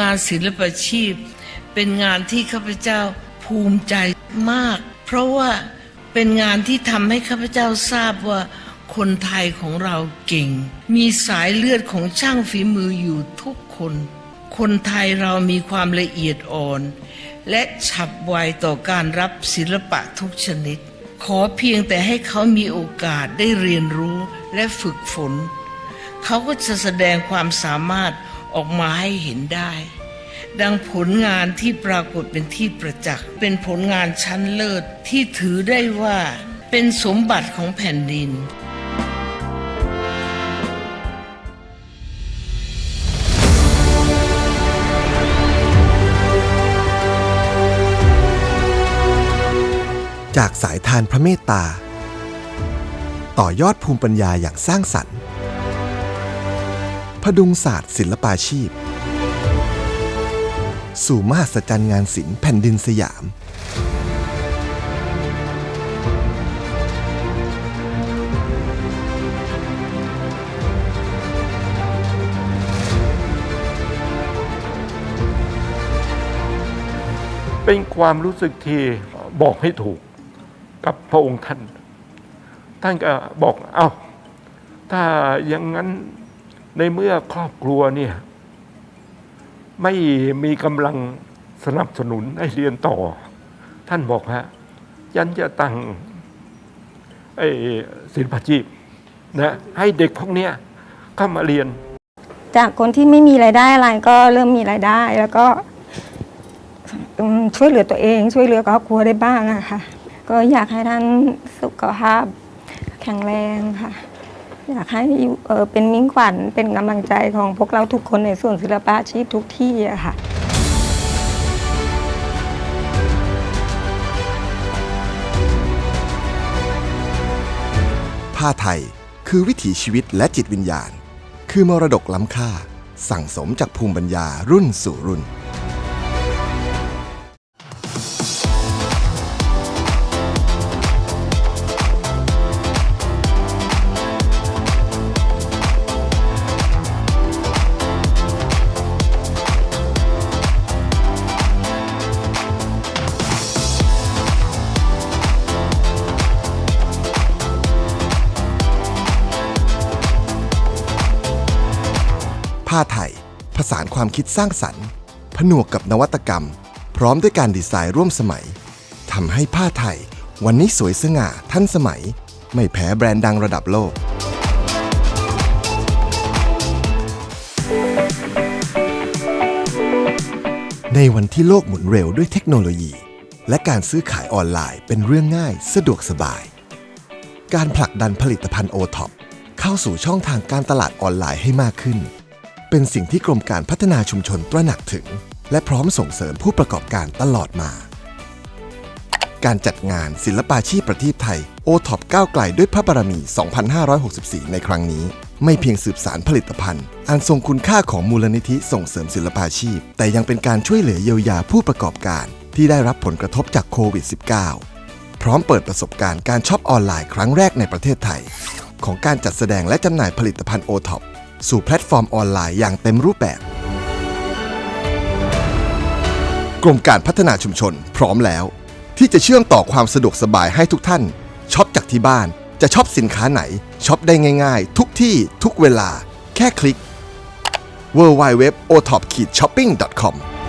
งานศิลปาชีพ เป็นงานที่ข้าพเจ้าภูมิใจมาก เพราะว่าเป็นงานที่ทำให้ข้าพเจ้าทราบว่าคนไทยของเราเก่ง มีสายเลือดของช่างฝีมืออยู่ทุกคน คนไทยเรามีความละเอียดอ่อน และฉับไวต่อการรับศิลปะทุกชนิด ขอเพียงแต่ให้เขามีโอกาสได้เรียนรู้และฝึกฝน เขาก็จะแสดงความสามารถ ออกมาให้เห็นได้ ดังผลงานที่ปรากฏเป็นที่ประจักษ์ เป็นผลงานชั้นเลิศที่ถือได้ว่าเป็นสมบัติของแผ่นดินจากสายทานพระเมตตา ต่อยอดภูมิปัญญาอย่างสร้างสรรค์ พดุงศาสตร์ศิลปาชีพ สู่มหัศจรรย์งานศิลป์แผ่นดินสยาม เป็นความรู้สึกที่บอกให้ถูกกับพระองค์ท่าน ท่านก็บอกเอา้าถ้าอย่างนั้น ในเมื่อครอบครัวเนี่ยไม่มีกำลังสนับสนุนให้เรียนต่อ ท่านบอกฮะยันจะตั้งไอ้ศิลปาชีพนะให้เด็กพวกเนี้ยเข้ามาเรียน จากคนที่ไม่มีรายได้อะไรก็เริ่มมีรายได้ แล้วก็ช่วยเหลือตัวเอง ช่วยเหลือครอบครัวได้บ้างอะค่ะ ก็อยากให้ท่านสุขภาพแข็งแรงค่ะ อยากให้เอ่อเป็นมิ่งขวัญเป็นกำลังใจของพวกเราทุกคนในส่วนศิลปาชีพทุกที่อะค่ะผ้าไทยคือวิถีชีวิตและจิตวิญญาณ คือมรดกล้ำค่า สั่งสมจากภูมิปัญญารุ่นสู่รุ่นาไทย ผสานความคิดสร้างสรรค์ ผนวกกับนวัตกรรม พร้อมด้วยการดีไซน์ร่วมสมัยทำให้ผ้าไทย วันนี้สวยสง่าทันสมัย ไม่แพ้แบรนด์ดังระดับโลก ในวันที่โลกหมุนเร็วด้วยเทคโนโลยี และการซื้อขายออนไลน์เป็นเรื่องง่ายสะดวกสบาย การผลักดันผลิตภัณฑ์โอท็อปเข้าสู่ช่องทางการตลาดออนไลน์ให้มากขึ้น เป็นสิ่งที่กรมการพัฒนาชุมชนตระหนักถึง และพร้อมส่งเสริมผู้ประกอบการตลอดมา การจัดงานศิลปาชีพประเทศไทยโอท็อปก้าวไกลด้วยพระบารมี 2564 ในครั้งนี้ ไม่เพียงสืบสารผลิตภัณฑ์ อันทรงคุณค่าของมูลนิธิส่งเสริมศิลปาชีพ แต่ยังเป็นการช่วยเหลือเยียวยาผู้ประกอบการ ที่ได้รับผลกระทบจากโควิด -19 พร้อมเปิดประสบการณ์การช็อปออนไลน์ครั้งแรกในประเทศไทย ของการจัดแสดงและจำหน่ายผลิตภัณฑ์โอท็อป สู่แพลตฟอร์มออนไลน์อย่างเต็มรูปแบบ กรมการพัฒนาชุมชนพร้อมแล้ว ที่จะเชื่อมต่อความสะดวกสบายให้ทุกท่านช็อปจากที่บ้านจะช็อปสินค้าไหนช็อปได้ง่ายๆ ทุกที่ทุกเวลา แค่คลิก w w w o t o p s h o p p i n g c o m